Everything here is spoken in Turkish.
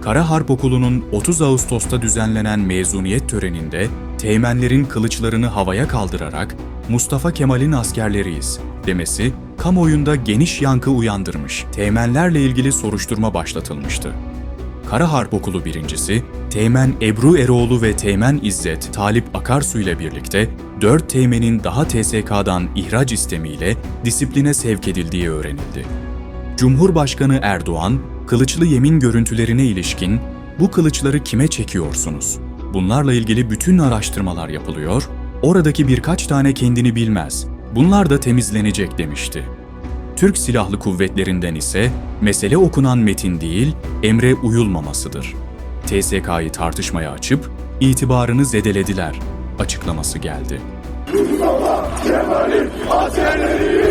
Kara Harp Okulu'nun 30 Ağustos'ta düzenlenen mezuniyet töreninde teğmenlerin kılıçlarını havaya kaldırarak Mustafa Kemal'in askerleriyiz demesi kamuoyunda geniş yankı uyandırmış. Teğmenlerle ilgili soruşturma başlatılmıştı. Kara Harp Okulu birincisi, Teğmen Ebru Eroğlu ve Teğmen İzzet Talip Akarsu ile birlikte 4 teğmenin daha TSK'dan ihraç istemiyle disipline sevk edildiği öğrenildi. Cumhurbaşkanı Erdoğan, kılıçlı yemin görüntülerine ilişkin bu kılıçları kime çekiyorsunuz? Bunlarla ilgili bütün araştırmalar yapılıyor, oradaki birkaç tane kendini bilmez, bunlar da temizlenecek demişti. Türk Silahlı Kuvvetlerinden ise mesele okunan metin değil, emre uyulmamasıdır. TSK'yı tartışmaya açıp itibarını zedelediler açıklaması geldi. Mustafa Kemal'in askerleriyiz.